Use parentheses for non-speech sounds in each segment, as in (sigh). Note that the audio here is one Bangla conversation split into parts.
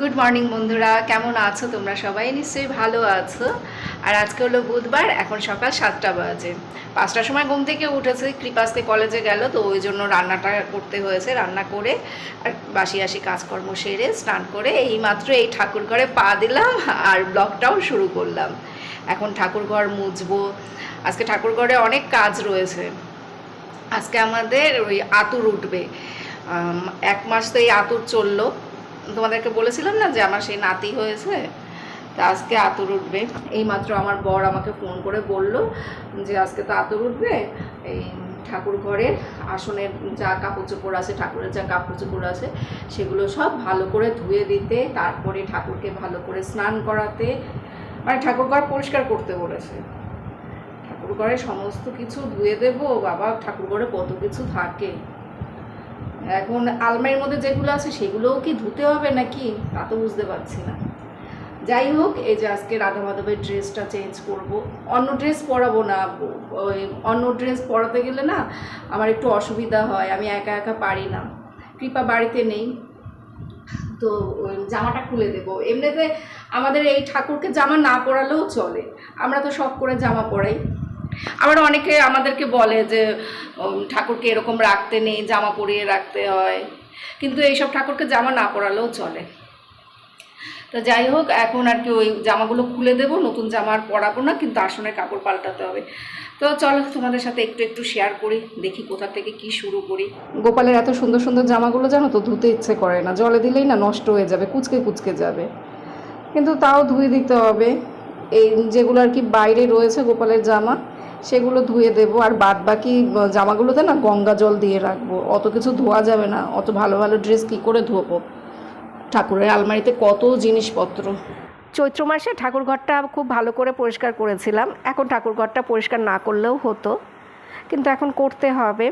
গুড মর্নিং বন্ধুরা। কেমন আছো তোমরা সবাই? নিশ্চয়ই ভালো আছো। আর আজকে হলো বুধবার, এখন সকাল সাতটা বাজে। পাঁচটার সময় ঘুম থেকে উঠেছে, কৃপাস্তে কলেজে গেল, তো ওই জন্য রান্নাটা করতে হয়েছে, রান্না করে আর বাসি আসি কাজকর্ম সেরে স্নান করে এইমাত্র এই ঠাকুর ঘরে পা দিলাম আর ব্লগটাও শুরু করলাম। এখন ঠাকুর ঘর মুছবো। আজকে ঠাকুর ঘরে অনেক কাজ রয়েছে। আজকে আমাদের ওই আতুর উঠবে। এক মাস তো এই আতুর চলল। তোমাদেরকে বলেছিলাম না যে আমার সেই নাতি হয়েছে? তা আজকে আতুর উঠবে। এইমাত্র আমার বর আমাকে ফোন করে বলল যে আজকে তো আতুর উঠবে। এই ঠাকুর ঘরের আসনের যা কাপড় চোপড় আছে, ঠাকুরের যা কাপড় চোপড় আছে, সেগুলো সব ভালো করে ধুয়ে দিতে, তারপরে ঠাকুরকে ভালো করে স্নান করাতে। মানে ঠাকুর ঘর পরিষ্কার করতে বলেছে। ঠাকুর ঘরে সমস্ত কিছু ধুয়ে দেবো, বাবা ঠাকুর ঘরে কত কিছু থাকে। এখন আলমারির মধ্যে যেগুলো আছে, সেগুলোও কি ধুতে হবে নাকি? তা তো বুঝতে পারছি না। যাই হোক, এই যে আজকে রাধা মাধবের ড্রেসটা চেঞ্জ করব। অন্য ড্রেস পরাবো না, ওই অন্য ড্রেস পরাতে গেলে না আমার একটু অসুবিধা হয়, আমি একা একা পারি না। কৃপা বাড়িতে নেই। তো জামাটা খুলে দেবো। এমনিতে আমাদের এই ঠাকুরকে জামা না পরালেও চলে। আমরা তো শখ করে জামা পরাই। আবার অনেকে আমাদেরকে বলে যে ঠাকুরকে এরকম রাখতে নেই, জামা পরিয়ে রাখতে হয়। কিন্তু এইসব ঠাকুরকে জামা না পরালেও চলে। তো যাই হোক, এখন আর কি ওই জামাগুলো খুলে দেবো, নতুন জামা আর পরাবো না, কিন্তু আসনের কাপড় পাল্টাতে হবে। তো চলো, তোমাদের সাথে একটু একটু শেয়ার করি, দেখি কোথা থেকে কি শুরু করি। গোপালের এত সুন্দর সুন্দর জামাগুলো জানো তো, ধুতে ইচ্ছে করে না। জলে দিলেই না নষ্ট হয়ে যাবে, কুচকে কুচকে যাবে। কিন্তু তাও ধুয়ে দিতে হবে। এই যেগুলো আর কি বাইরে রয়েছে গোপালের জামা সেগুলো ধুয়ে দেবো, আর বাদ বাকি জামাগুলোতে না গঙ্গা জল দিয়ে রাখব। অত কিছু ধোয়া যাবে না, অত ভালো ভালো ড্রেস কী করে ধোবো? ঠাকুরের আলমারিতে কত জিনিসপত্র। চৈত্র মাসে ঠাকুর ঘরটা খুব ভালো করে পরিষ্কার করেছিলাম। এখন ঠাকুর ঘরটা পরিষ্কার না করলেও হতো, কিন্তু এখন করতে হবে।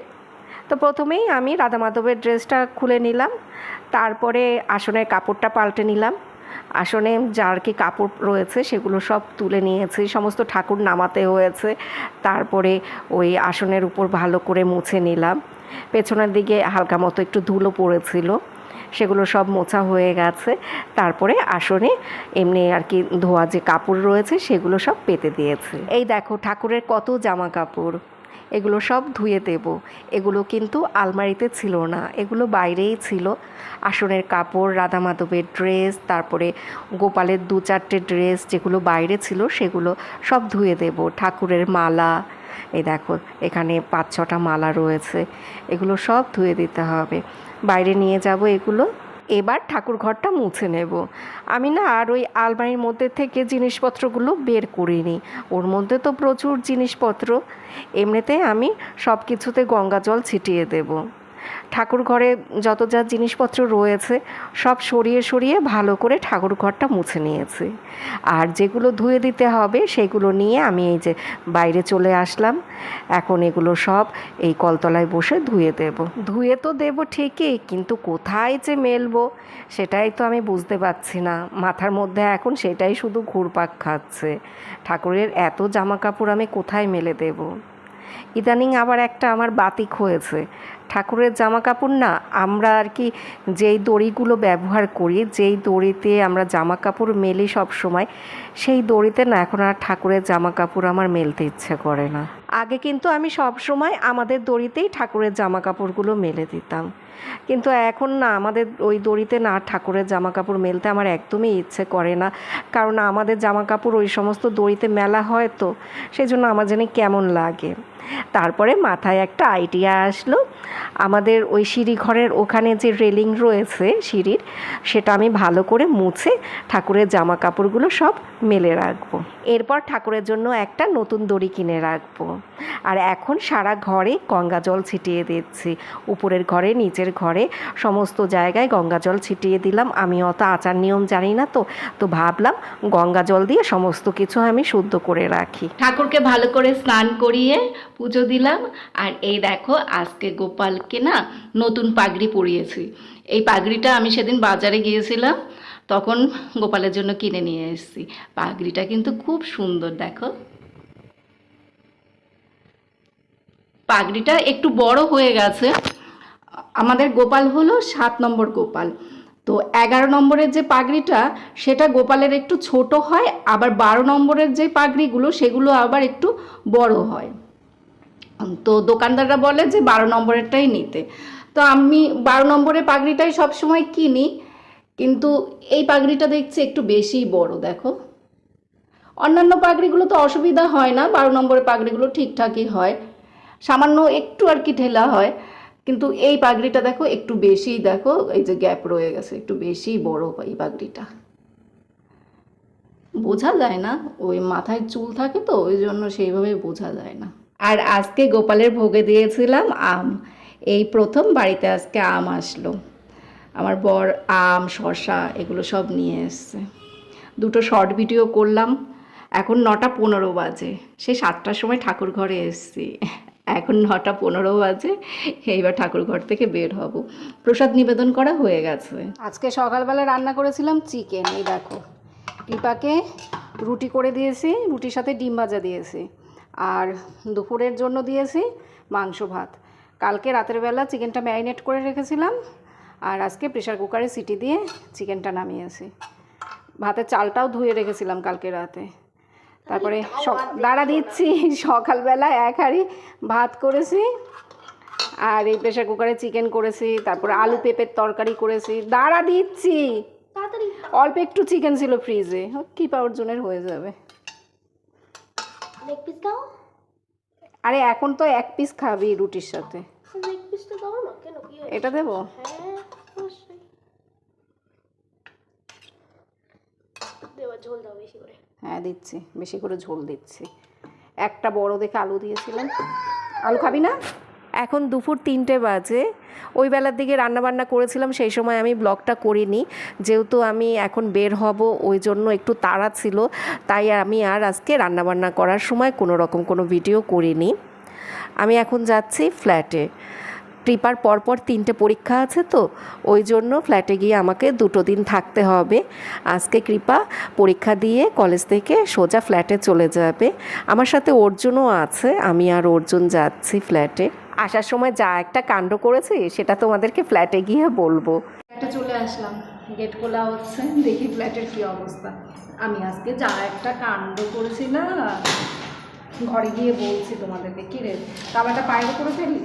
তো প্রথমেই আমি রাধা মাধবের ড্রেসটা খুলে নিলাম, তারপরে আসনের কাপড়টা পাল্টে নিলাম। আসনে যার কি কাপড় রয়েছে সেগুলো সব তুলে নিয়েছি, সমস্ত ঠাকুর নামাতে হয়েছে। তারপরে ওই আসনের উপর ভালো করে মুছে নিলাম। পেছনের দিকে হালকা মতো একটু ধুলো পড়েছিল, সেগুলো সব মোছা হয়ে গেছে। তারপরে আসনে এমনি আর কি ধোয়া যে কাপড় রয়েছে সেগুলো সব পেতে দিয়েছে। এই দেখো ঠাকুরের কত জামা কাপড়। এগুলো সব ধুয়ে দেব। এগুলো কিন্তু আলমারিতে ছিল না, এগুলো বাইরেই ছিল। আসনের কাপড়, রাধা মাধবের ড্রেস, তারপরে গোপালের দু চারটে ড্রেস যেগুলো বাইরে ছিল সেগুলো সব ধুয়ে দেব। ঠাকুরের মালা, এই দেখো, এখানে পাঁচ ছটা মালা রয়েছে, এগুলো সব ধুয়ে দিতে হবে। বাইরে নিয়ে যাব এগুলো। এবার ঠাকুর ঘরটা মুছে নেব। আমি না আর ওই আলমারির মধ্যে থেকে জিনিসপত্রগুলো বের করিনি। ওর মধ্যে তো প্রচুর জিনিসপত্র। এমনিতে আমি সব কিছুতে গঙ্গা জল ছিটিয়ে দেব। ঠাকুর ঘরে যত যা জিনিসপত্র রয়েছে, সব সরিয়ে সরিয়ে ভালো করে ঠাকুর ঘরটা মুছে নিয়েছি। আর যেগুলো ধুয়ে দিতে হবে, সেগুলো নিয়ে আমি এই যে বাইরে চলে আসলাম। এখন এগুলো সব এই কলতলায় বসে ধুয়ে দেব। ধুয়ে তো দেব ঠিকই, কিন্তু কোথায় যে মেলবো, সেটাই তো আমি বুঝতে পারছি না। মাথার মধ্যে এখন সেটাই শুধু ঘুরপাক খাচ্ছে। ঠাকুরের এত জামা কাপড় আমি কোথায় মেলে দেবো? ইদানিং আবার একটা আমার বাতিক হয়েছে। ঠাকুরের জামা কাপড় না, আমরা আর কি যেই দড়িগুলো ব্যবহার করি, যেই দড়িতে আমরা জামা কাপড় মেলি সব সময়, সেই দড়িতে না এখন আর ঠাকুরের জামা কাপড় আমার মেলতে ইচ্ছে করে না। আগে কিন্তু আমি সব সময় আমাদের দড়িতেই ঠাকুরের জামা কাপড়গুলো মেলে দিতাম। কিন্তু এখন না, আমাদের ওই দড়িতে না ঠাকুরের জামা কাপড় মেলতে আমার একদমই ইচ্ছে করে না। কারণ আমাদের জামা কাপড় ওই সমস্ত দড়িতে মেলা হয় তো সেই জন্য আমার জানি কেমন লাগে। তারপরে মাথায় একটা আইডিয়া আসলো, আমাদের ওই সিঁড়ি ঘরের ওখানে যে রেলিং রয়েছে সিঁড়ির, সেটা আমি ভালো করে মুছে ঠাকুরের জামা কাপড়গুলো সব মেলে রাখব। এরপর ঠাকুরের জন্য একটা নতুন দড়ি কিনে রাখব। আর এখন সারা ঘরে গঙ্গা জল ছিটিয়ে দিচ্ছি। উপরের ঘরে, নিচের ঘরে সমস্ত জায়গায় গঙ্গা জল ছিটিয়ে দিলাম। আমি অত আচার নিয়ম জানি না তো তো ভাবলাম গঙ্গা জল দিয়ে সমস্ত কিছু আমি শুদ্ধ করে রাখি। ঠাকুরকে ভালো করে স্নান করিয়ে পুজো দিলাম। আর এই দেখো, আজকে গোপালকে না নতুন পাগড়ি পরিয়েছি। এই পাগড়িটা আমি সেদিন বাজারে গিয়েছিলাম, তখন গোপালের জন্য কিনে নিয়ে এসেছি। পাগড়িটা কিন্তু খুব সুন্দর, দেখো। পাগড়িটা একটু বড় হয়ে গেছে। আমাদের গোপাল হলো সাত নম্বর গোপাল। তো এগারো নম্বরের যে পাগড়িটা, সেটা গোপালের একটু ছোট হয়, আবার বারো নম্বরের যে পাগড়িগুলো, সেগুলো আবার একটু বড় হয়। তো দোকানদাররা বলে যে বারো নম্বরেরটাই নিতে। তো আমি বারো নম্বরের পাগড়িটাই সবসময় কিনি, কিন্তু এই পাগড়িটা দেখছি একটু বেশিই বড়, দেখো। অন্যান্য পাগড়িগুলো তো অসুবিধা হয় না, বারো নম্বরের পাগড়িগুলো ঠিকঠাকই হয়। সামান্য একটু আর কি ঠেলা হয়। কিন্তু এই পাগড়িটা দেখো একটু বেশিই দেখো, এই যে গ্যাপ রয়ে গেছে, একটু বেশিই বড় এই পাগড়িটা। বোঝা যায় না, ওই মাথায় চুল থাকে তো, ওই জন্য সেইভাবে বোঝা যায় না। আর আজকে গোপালের ভোগে দিয়েছিলাম আম, এই প্রথম বাড়িতে আজকে আম আসলো। আমার বর আম শশা এগুলো সব নিয়ে এসছে। দুটো শর্ট ভিডিও করলাম, এখন নটা পনেরো বাজে, সে সাতটার সময় ঠাকুর ঘরে এসছি। এখন নটা পনেরো বাজে, এইবার ঠাকুর ঘর থেকে বের হব। প্রসাদ নিবেদন করা হয়ে গেছে। আজকে সকালবেলা রান্না করেছিলাম চিকেন, এই দেখো। কৃপাকে রুটি করে দিয়েছি, রুটির সাথে ডিম ভাজা দিয়েছি। আর দুপুরের জন্য দিয়েছি মাংস ভাত। কালকে রাতের বেলা চিকেনটা ম্যারিনেট করে রেখেছিলাম, আর আজকে প্রেশার কুকারে সিটি দিয়ে চিকেনটা নামিয়েছি। ভাতের চালটাও ধুয়ে রেখেছিলাম কালকে রাতে। তারপরে দাঁড়া দিচ্ছি। (laughs) সকালবেলা এক হাঁড়ি ভাত করেছি আর এই প্রেশার কুকারে চিকেন করেছি তারপরে আলু পেঁপের তরকারি করেছি। দাঁড়া দিচ্ছি। অল্প একটু চিকেন ছিল ফ্রিজে। কি পাওয়ার জনের হয়ে যাবে। আরে এখন তো এক পিস খাবি রুটির সাথে। এটা দেবো? হ্যাঁ ঝোল দাও বেশি করে। হ্যাঁ দিচ্ছি। বেশি করে ঝোল দিচ্ছি। একটা বড় দেখে আলু দিয়েছিলাম আলু খাবি না? এখন দুপুর তিনটে বাজে। ওই বেলার দিকে রান্নাবান্না করেছিলাম সেই সময় আমি ব্লগটা করিনি। যেহেতু আমি এখন বের হব ওই জন্য একটু তাড়া ছিল। তাই আমি আর আজকে রান্নাবান্না করার সময় কোনো রকম কোনো ভিডিও করিনি। আমি এখন যাচ্ছি ফ্ল্যাটে ট্রিপার পরপর তিনটে পরীক্ষা আছে তো, ওই জন্য ফ্ল্যাটে গিয়ে আমাকে দুটো দিন থাকতে হবে। আজকে কৃপা, পরীক্ষা দিয়ে কলেজ থেকে সোজা ফ্ল্যাটে চলে যাবে। আমার সাথে অর্জুনও আছে, আমি আর অর্জুন যাচ্ছি ফ্ল্যাটে আসার সময় যা একটা কাণ্ড করেছি, সেটা তোমাদেরকে ফ্ল্যাটে গিয়ে বলব। ফ্ল্যাটে চলে আসলাম। গেট খোলা হচ্ছে, দেখি ফ্ল্যাটের কি অবস্থা। আমি আজকে যা একটা কাণ্ড করেছি না, ঘরে গিয়ে বলছি তোমাদেরকে, কি রে বাইরে করে ফেললি?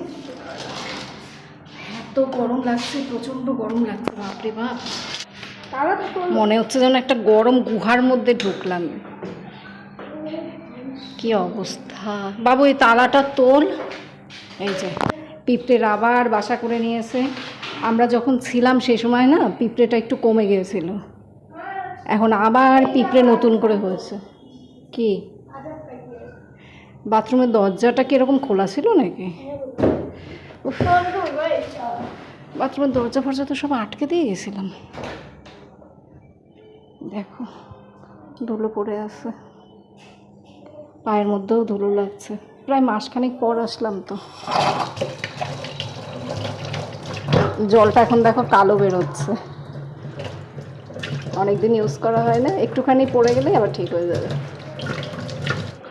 এত গরম লাগছে প্রচণ্ড গরম লাগছে বাপরে বাপ। মনে হচ্ছে যেন একটা গরম গুহার মধ্যে ঢুকলাম। কি অবস্থা? বাবু এই তালাটা তোল। এই যে পিঁপড়ের আবার বাসা করে নিয়েছে। আমরা যখন ছিলাম সেই সময় না পিঁপড়েটা একটু কমে গিয়েছিল। এখন আবার পিঁপড়ে নতুন করে হয়েছে। কি? বাথরুমের দরজাটা কি এরকম খোলা ছিল নাকি? বাথরুমের দরজা ফরজা তো সব আটকে দিয়ে গেছিলাম। দেখো, ধুলো পড়ে আছে। পায়ের মধ্যেও ধুলো লাগছে। প্রায় মাসখানেক পর আসলাম তো। জলটা এখন দেখো কালো বেরোচ্ছে। অনেকদিন ইউজ করা হয় না। একটুখানি পড়ে গেলে আবার ঠিক হয়ে যাবে।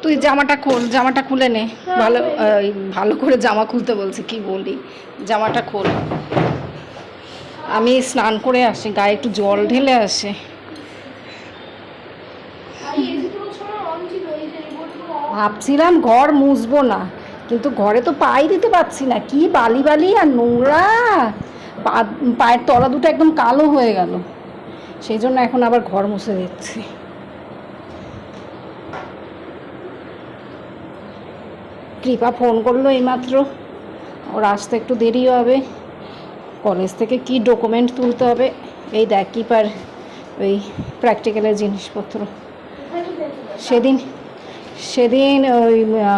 তুই জামাটা খোল জামাটা খুলে নে। ভালো এই, ভালো করে জামা খুলতে বলছি কি বলি? জামাটা খোল। আমি স্নান করে আসি গায়ে একটু জল ঢেলে আসে। ভাবছিলাম ঘর মুছবো না কিন্তু ঘরে তো পাই দিতে পারছি না কি বালি বালি আর নোংরা। পায়ের তলা দুটো একদম কালো হয়ে গেল। সেই জন্য এখন আবার ঘর মুছে দিচ্ছি। কৃপা ফোন করল এইমাত্র। ওর আসতে একটু দেরি হবে। কলেজ থেকে কি ডকুমেন্ট তুলতে হবে, এই দেখ কিপার ওই প্র্যাকটিক্যালের জিনিসপত্র। সেদিন সেদিন ওই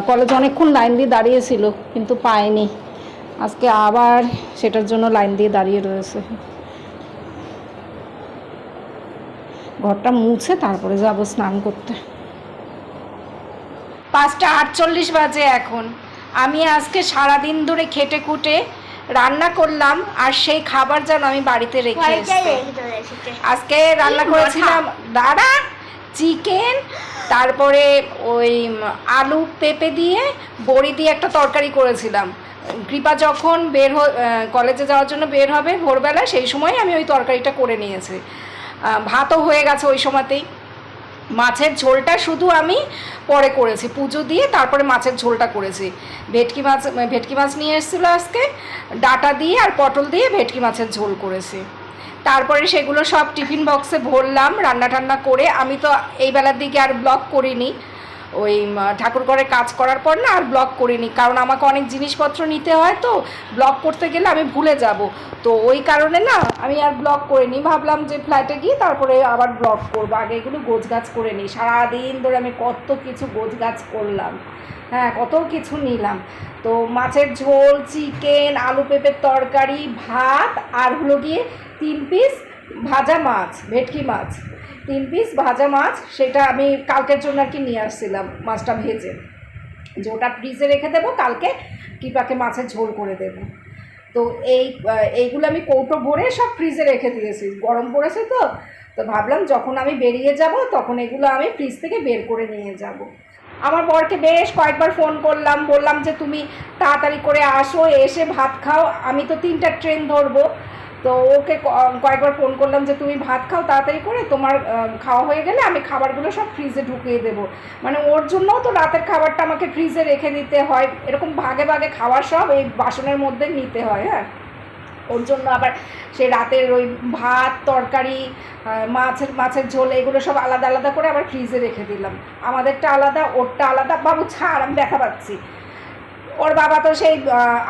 কলেজে অনেকক্ষণ লাইন দিয়ে দাঁড়িয়েছিল, কিন্তু পায়নি। আজকে আবার সেটার জন্য লাইন দিয়ে দাঁড়িয়ে রয়েছে। ঘরটা মুছে তারপরে যাব স্নান করতে। পাঁচটা আটচল্লিশ বাজে এখন। আমি আজকে সারাদিন ধরে খেটে খুটে রান্না করলাম আর সেই খাবার যেন আমি বাড়িতে রেখে আজকে রান্না করেছিলাম দাঁড়া চিকেন তারপরে ওই আলু পেঁপে দিয়ে বড়ি দিয়ে একটা তরকারি করেছিলাম। কৃপা যখন বের হ- কলেজে যাওয়ার জন্য বের হবে ভোরবেলা সেই সময় আমি ওই তরকারিটা করে নিয়েছি। ভাতও হয়ে গেছে ওই সময়তেই। মাছের ঝোলটা শুধু আমি পরে করেছি, পুজো দিয়ে তারপরে মাছের ঝোলটা করেছি। ভেটকি মাছ ভেটকি মাছ নিয়ে এসেছিল আজকে, ডাটা দিয়ে আর পটল দিয়ে ভেটকি মাছের ঝোল করেছি। তারপরে সেগুলো সব টিফিন বক্সে ভরলাম রান্না টান্না করে। আমি তো এই বেলার দিকে আর ব্লগ করিনি। ওই ঠাকুর ঘরে কাজ করার পর না আর ব্লগ করিনি। কারণ আমাকে অনেক জিনিসপত্র নিতে হয় তো ব্লগ করতে গেলে আমি ভুলে যাব। তো ওই কারণে না আমি আর ব্লগ করিনি। ভাবলাম যে ফ্ল্যাটে গিয়ে তারপরে আবার ব্লগ করব। আগে এগুলো গোছ গাছ করে নিই। সারাদিন ধরে আমি কত কিছু গোছ গাছ করলাম। হ্যাঁ কত কিছু নিলাম। তো মাছের ঝোল, চিকেন, আলু পেঁপের তরকারি, ভাত, আর হলো গিয়ে তিন পিস ভাজা মাছ, ভেটকি মাছ। তিন পিস ভাজা মাছ, সেটা আমি কালকের জন্য আর কি নিয়ে আসছিলাম, মাছটা ভেজে। যে ওটা ফ্রিজে রেখে দেবো, কালকে কিপাকে মাছের ঝোল করে দেবো। তো এই এইগুলো আমি কৌটো ভরে সব ফ্রিজে রেখে দিয়েছি। গরম পড়েছে তো তো ভাবলাম যখন আমি বেরিয়ে যাব, তখন এগুলো আমি ফ্রিজ থেকে বের করে নিয়ে যাব। আমার বরকে বেশ কয়েকবার ফোন করলাম, বললাম যে, তুমি তাড়াতাড়ি করে আসো, এসে ভাত খাও, আমি তো তিনটা ট্রেন ধরবো। তো ওকে কয়েকবার ফোন করলাম যে, তুমি ভাত খাও তাড়াতাড়ি করে, তোমার খাওয়া হয়ে গেলে আমি খাবারগুলো সব ফ্রিজে ঢুকিয়ে দেবো। মানে ওর জন্যও তো রাতের খাবারটা আমাকে ফ্রিজে রেখে দিতে হয়। এরকম ভাগে ভাগে খাওয়ার সব এই বাসনের মধ্যে নিতে হয় হ্যাঁ। ওর জন্য আবার সেই রাতের ওই ভাত, তরকারি মাছের মাছের ঝোল এগুলো সব আলাদা আলাদা করে আবার ফ্রিজে রেখে দিলাম। আমাদেরটা আলাদা, ওরটা আলাদা। বাবু, ছাড়, আমি দেখা পাচ্ছি। ওর বাবা তো সেই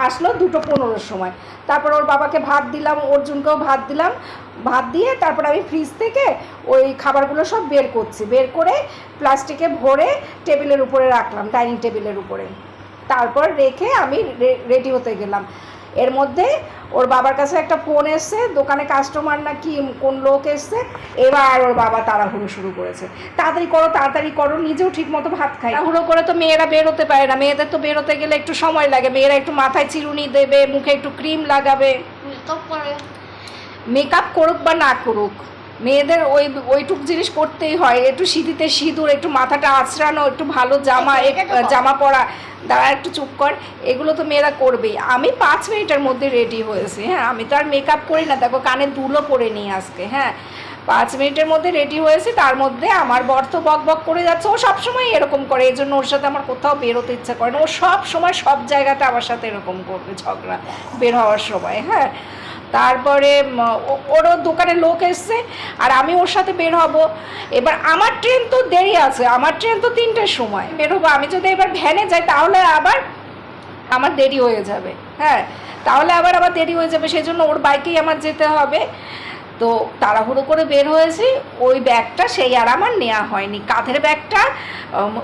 আসলো দুটো পনেরোর সময়। তারপর ওর বাবাকে ভাত দিলাম, অর্জুনকেও ভাত দিলাম। ভাত দিয়ে তারপর আমি ফ্রিজ থেকে ওই খাবারগুলো সব বের করছি। বের করে প্লাস্টিকে ভরে টেবিলের উপরে রাখলাম ডাইনিং টেবিলের উপরে। তারপর রেখে আমি রেডি হতে গেলাম। এর মধ্যে ওর বাবার কাছে একটা ফোন এসছে দোকানে কাস্টমার না কি কোন লোক এসছে এবার ওর বাবা তাড়াহুড়ো শুরু করেছে। তাড়াতাড়ি করো তাড়াতাড়ি করো নিজেও ঠিক মতো ভাত খাই তাড়াহুড়ো করে তো মেয়েরা বেরোতে পারে না মেয়েদের তো বেরোতে গেলে একটু সময় লাগে মেয়েরা একটু মাথায় চিরুনি দেবে মুখে একটু ক্রিম লাগাবে। মেকআপ করে। মেকআপ করুক বা না করুক মেয়েদের ওই ওইটুক জিনিস করতেই হয় একটু সিঁথিতে সিঁদুর একটু মাথাটা আঁচড়ানো একটু ভালো জামা জামা পরা। দাঁড়া একটু চুপ কর এগুলো তো মেয়েরা করবেই। আমি পাঁচ মিনিটের মধ্যে রেডি হয়েছি হ্যাঁ আমি তো আর মেকআপ করি না দেখো কানে দুলো পরে নিই আজকে হ্যাঁ। পাঁচ মিনিটের মধ্যে রেডি হয়েছি তার মধ্যে আমার বর তো বক বক করে যাচ্ছে ও সবসময় এরকম করে এই জন্য ওর সাথে আমার কোথাও বেরোতে ইচ্ছা করে না ও সব সময় সব জায়গাতে আমার সাথে এরকম করবে ঝগড়া বের হওয়ার সময় হ্যাঁ। তারপরে ওরও দোকানে লোক এসছে, আর আমি ওর সাথে বের হব। এবার আমার ট্রেন তো দেরি আছে, আমার ট্রেন তো তিনটের সময়, বের হব। আমি যদি এবার ভ্যানে যাই, তাহলে আবার আমার দেরি হয়ে যাবে হ্যাঁ? তাহলে আবার আমার দেরি হয়ে যাবে সেই জন্য ওর বাইকেই আমার যেতে হবে। তো তাড়াহুড়ো করে বের হয়েছি। ওই ব্যাগটা সেই আর আমার নেওয়া হয়নি। কাঁধের ব্যাগটা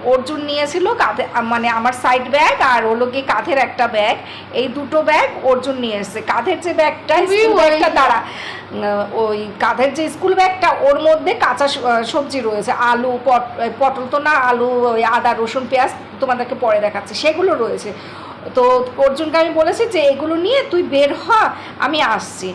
অর্জুন নিয়েছিল কাঁধে মানে আমার সাইড ব্যাগ আর হলো গিয়ে কাঁধের একটা ব্যাগ এই দুটো ব্যাগ অর্জুন নিয়ে এসেছে। কাঁধের যে ব্যাগটা ব্যাগটা ওই- ওই কাঁধের যে স্কুল ব্যাগটা ওর মধ্যে কাঁচা সবজি রয়েছে। আলু পট পটল তো না আলু ওই আদা রসুন পেঁয়াজ তোমাদেরকে পরে দেখাচ্ছে। সেগুলো রয়েছে। তো অর্জুনকে আমি বলেছি যে এগুলো নিয়ে তুই বের হ আমি আসছি।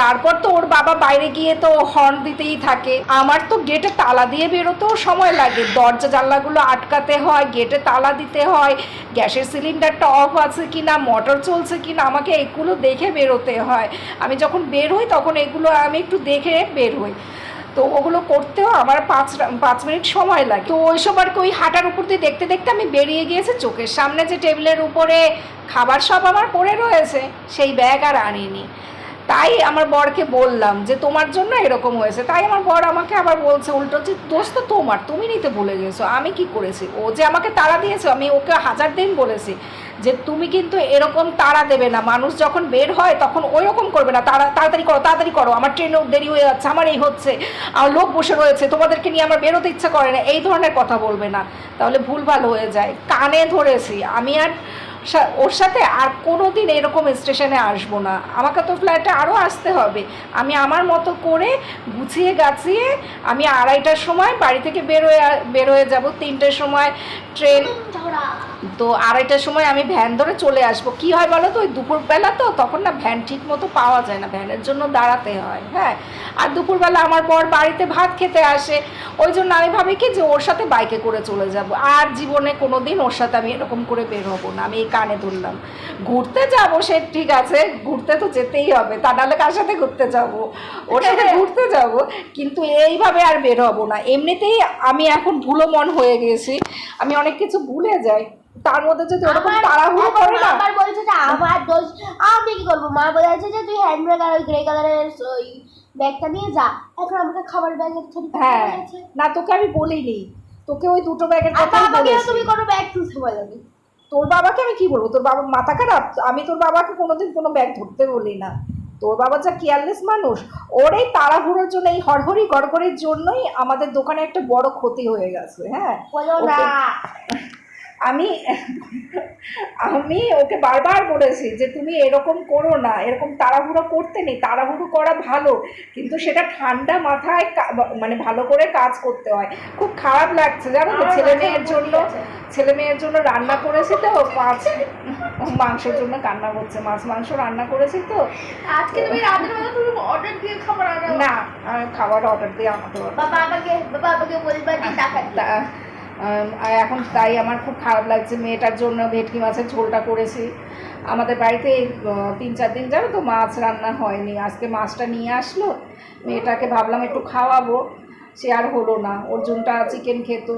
তারপর তো ওর বাবা বাইরে গিয়ে তো হর্ন দিতেই থাকে। আমার তো গেটে তালা দিয়ে বেরোতেও সময় লাগে। দরজা জানলাগুলো আটকাতে হয় গেটে তালা দিতে হয়, গ্যাসের সিলিন্ডারটা অফ আছে কি না মোটর চলছে কি না আমাকে এগুলো দেখে বেরোতে হয়। আমি যখন বের হই, তখন এগুলো আমি একটু দেখে বের হই। তো ওগুলো করতেও আমার পাঁচ পাঁচ মিনিট সময় লাগে। তো ওইসব আর কি ওই হাঁটার উপর দিয়ে দেখতে দেখতে আমি বেরিয়ে গিয়েছি। চোখের সামনে যে টেবিলের উপরে খাবার সব আমার পড়ে রয়েছে, সেই ব্যাগ আর আনিনি। তাই আমার বরকে বললাম যে, তোমার জন্য এরকম হয়েছে। তাই আমার বর আমাকে আবার বলছে উল্টো যে দোষ তো তোমার, তুমি নিতে ভুলে গেছো, আমি কি করেছি? ও যে আমাকে তাড়া দিয়েছে, আমি ওকে হাজার দিন বলেছি যে, তুমি কিন্তু এরকম তাড়া দেবে না। মানুষ যখন বের হয় তখন ওই রকম করবে না। তাড়া, তাড়াতাড়ি করো তাড়াতাড়ি করো। আমার ট্রেনও দেরি হয়ে যাচ্ছে, আমার এই হচ্ছে। আমার লোক বসে রয়েছে, তোমাদেরকে নিয়ে আমার বেরোতে ইচ্ছা করে না। এই ধরনের কথা বলবে না। তাহলে ভুল ভুলভাল হয়ে যায়। কানে ধরেছি। আমি আর ওর সাথে আর কোনো দিন এরকম স্টেশনে আসব না। আমাকে তো ফ্ল্যাটে আরও আসতে হবে। আমি আমার মতো করে গুছিয়ে গাছিয়ে আমি আড়াইটার সময় বাড়ি থেকে বেরোয় বেরোয় যাব। তিনটের সময় ট্রেন তো আড়াইটার সময় আমি ভ্যান ধরে চলে আসব। কি হয় বলো তো ওই দুপুরবেলা তো তখন না ভ্যান ঠিক মতো পাওয়া যায় না। ভ্যানের জন্য দাঁড়াতে হয় হ্যাঁ। আর দুপুরবেলা আমার পর বাড়িতে ভাত খেতে আসে। ওই জন্য আমি ভাবি কি যে ওর সাথে বাইকে করে চলে যাব। আর জীবনে কোনো দিন ওর সাথে আমি এরকম করে বের হব না। আমি এই কানে ধরলাম। ঘুরতে যাব সে ঠিক আছে ঘুরতে তো যেতেই হবে। তা নাহলে কার সাথে ঘুরতে যাব? ওর সাথে (laughs) ঘুরতে যাব কিন্তু এইভাবে আর বের হব না। এমনিতেই আমি এখন ভুলো মন হয়ে গেছি। আমি অনেক কিছু ভুলে যাই। তার মধ্যে যদি ওরকম তাড়াহুড়ো করে না। আমার বলছে যে আমার দোষ আমি কি করব? মা বলেছে যে তুই হ্যান্ড ব্যাগ আর ওই গ্রে কালারের ওই ব্যাগটা নিয়ে যা। এখন আমাকে খাবার ব্যাগের ছবি হ্যাঁ। না তোকে আমি বলিনি। তোকে ওই দুটো ব্যাগের কথা বলেছি। তুমি কোনো ব্যাগ তুলতে বলোনি। তোর বাবাকে আমি কি বলব? তোর বাবা মাথা খারাপ? আমি তোর বাবাকে কোনোদিন কোনো ব্যাগ ধরতে বলি না। তোর বাবা যা কেয়ারলেস মানুষ ওর এই তাড়াহুড়োর জন্য এই হরহরি গড়গড়ির জন্যই আমাদের দোকানে একটা বড় ক্ষতি হয়ে গেছে হ্যাঁ? না। আমি আমি ওকে বারবার বলেছি যে তুমি এরকম করো না এরকম তাড়াহুড়ো করতে নেই তাড়াহুড়ো করা ভালো কিন্তু সেটা ঠান্ডা মাথায় মানে ভালো করে কাজ করতে হয়। খুব খারাপ লাগছে জানো তো ছেলে মেয়ের জন্য ছেলে মেয়ের জন্য রান্না করেছি তো মাছ মাংসের জন্য কান্না করছে মাছ মাংস রান্না করেছি তো। আজকে তুমি রাতের বেলা তুমি অর্ডার দিয়ে খাবার আনো না খাবার অর্ডার দিয়ে আমাকে বাবা আমাকে বাবা আমাকে বলবা যে টাকা এখন তাই আমার খুব খারাপ লাগছে। মেয়েটার জন্য ভেটকি মাছের ঝোলটা করেছি। আমাদের বাড়িতে তিন চার দিন যাবে তো মাছ রান্না হয়নি। আজকে মাছটা নিয়ে আসলো। মেয়েটাকে ভাবলাম একটু খাওয়াবো। সে আর হলো না। অর্জুনটা চিকেন খেত।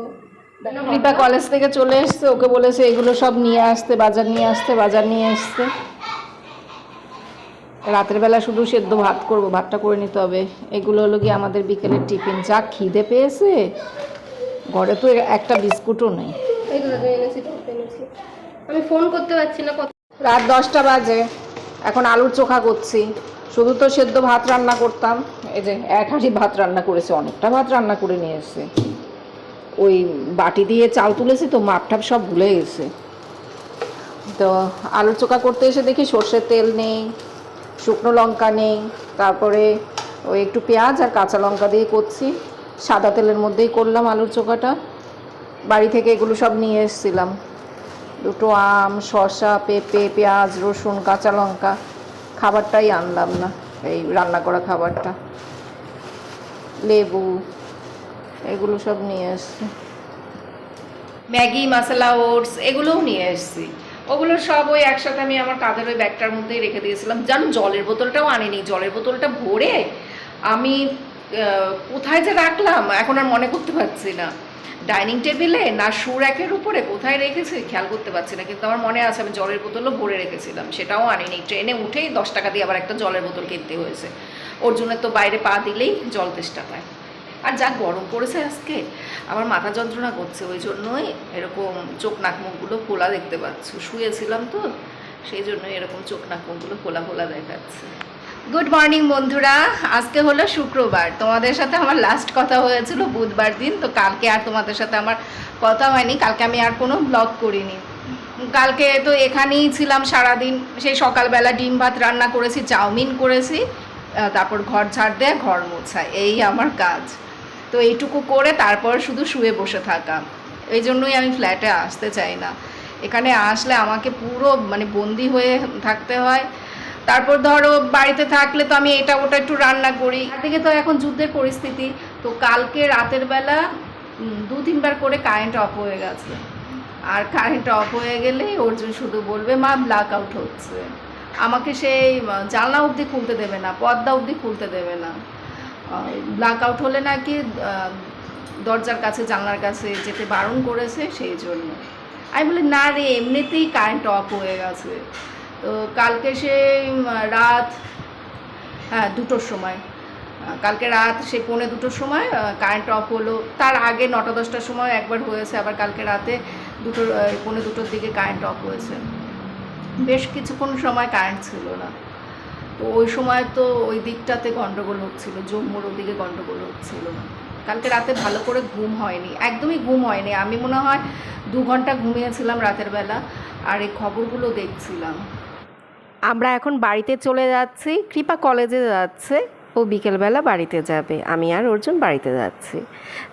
কৃপা কলেজ থেকে চলে এসছে। ওকে বলেছে, এগুলো সব নিয়ে আসতে, বাজার নিয়ে আসতে, বাজার নিয়ে আসতে। রাতের বেলা শুধু সেদ্ধ ভাত করব। ভাতটা করে নিতে হবে। এগুলো হলো গিয়ে আমাদের বিকেলের টিফিন। যা খিদে পেয়েছে ঘরে তো একটা বিস্কুটও নেই। আমি ফোন করতে পারছি না কত রাত দশটা বাজে। এখন আলুর চোখা করছি। শুধু তো সেদ্ধ ভাত রান্না করতাম। এই যে এক হাঁড়ি ভাত রান্না করেছে অনেকটা ভাত রান্না করে নিয়ে এসছে ওই বাটি দিয়ে চাল তুলেছি তো মাপঠাপ সব ভুলে গেছে। তো আলুর চোখা করতে এসে দেখি সর্ষের তেল নেই শুকনো লঙ্কা নেই। তারপরে ওই একটু পেঁয়াজ আর কাঁচা লঙ্কা দিয়ে করছি। সাদা তেলের মধ্যেই করলাম আলুর চোখাটা। বাড়ি থেকে এগুলো সব নিয়ে এসেছিলাম। দুটো আম, শসা, পেঁপে, পেঁয়াজ, রসুন, কাঁচা লঙ্কা, খাবারটাই আনলাম না, এই রান্না করা খাবারটা। লেবু, এগুলো সব নিয়ে এসছি। ম্যাগি, মশলা, ওটস, এগুলোও নিয়ে এসেছি। ওগুলো সব ওই একসাথে আমি আমার কাঁধের ওই ব্যাগটার মধ্যেই রেখে দিয়েছিলাম। জানো, জলের বোতলটাও আনিনি। জলের বোতলটা ভরে আমি কোথায় যে রাখলাম, এখন আর মনে করতে পারছি না। ডাইনিং টেবিলে না শু র্যাকের উপরে কোথায় রেখেছি খেয়াল করতে পারছি না, কিন্তু আমার মনে আছে আমি জলের বোতলও ভরে রেখেছিলাম। সেটাও আনিনি। ট্রেনে উঠেই দশ টাকা দিয়ে আবার একটা জলের বোতল কিনতে হয়েছে। অর্জুনের তো বাইরে পা দিলেই জল তেষ্টা পায়। আর যা গরম পড়েছে আজকে, আমার মাথা যন্ত্রণা করছে, ওই জন্যই এরকম চোখ নাক মুখগুলো খোলা দেখতে পাচ্ছ। শুয়েছিলাম তো, সেই জন্যই এরকম চোখ নাক মুখগুলো খোলা খোলা দেখাচ্ছে। গুড মর্নিং বন্ধুরা। আজকে হলো শুক্রবার। তোমাদের সাথে আমার লাস্ট কথা হয়েছিল বুধবার দিন, তো কালকে আর তোমাদের সাথে আমার কথা হয়নি। কালকে আমি আর কোনো ব্লগ করিনি। কালকে তো এখানেই ছিলাম সারাদিন। সেই সকালবেলা ডিম ভাত রান্না করেছি, চাউমিন করেছি তারপর ঘর ঝাড় দেয়া, ঘর মোছা। এই আমার কাজ। তো এইটুকু করে তারপর শুধু শুয়ে বসে থাকা। এই জন্যই আমি ফ্ল্যাটে আসতে চাই না। এখানে আসলে আমাকে পুরো মানে বন্দি হয়ে থাকতে হয়। তারপর ধরো বাড়িতে থাকলে তো আমি এটা ওটা একটু রান্না করি। থেকে তো এখন যুদ্ধের পরিস্থিতি, তো কালকে রাতের বেলা দু তিনবার করে কারেন্ট অফ হয়ে গেছে। আর কারেন্ট অফ হয়ে গেলে অর্জুন শুধু বলবে, মা ব্ল্যাক আউট হচ্ছে। আমাকে সেই জানলা অবধি খুলতে দেবে না, পর্দা অবধি খুলতে দেবে না। ব্ল্যাক আউট হলে নাকি দরজার কাছে, জানলার কাছে যেতে বারণ করেছে সেই জন্য। আমি বলি, না রে, এমনিতেই কারেন্ট অফ হয়ে গেছে। তো কালকে সে রাত হ্যাঁ দুটোর সময়। কালকে রাত সে পৌনে দুটোর সময় কারেন্ট অফ হলো। তার আগে নটা দশটার সময় একবার হয়েছে, আবার কালকে রাতে দুটোর পৌনে দুটোর দিকে কারেন্ট অফ হয়েছে। বেশ কিছুক্ষণ সময় কারেন্ট ছিল না। তো ওই সময় তো ওই দিকটাতে গণ্ডগোল হচ্ছিল, জম্মুর ওদিকে গণ্ডগোল হচ্ছিল কালকে রাতে ভালো করে ঘুম হয়নি, একদমই ঘুম হয়নি। আমি মনে হয় দু ঘণ্টা ঘুমিয়েছিলাম রাতের বেলা, আর এই খবরগুলো দেখছিলাম। আমরা এখন বাড়িতে চলে যাচ্ছি। কৃপা কলেজে যাচ্ছে ও বিকেলবেলা বাড়িতে যাবে। আমি আর অর্জুন বাড়িতে যাচ্ছি।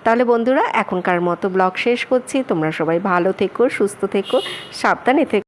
তাহলে বন্ধুরা, এখনকার মতো ব্লগ শেষ করছি। তোমরা সবাই ভালো থেকো, সুস্থ থেকো, সাবধানে থেকো।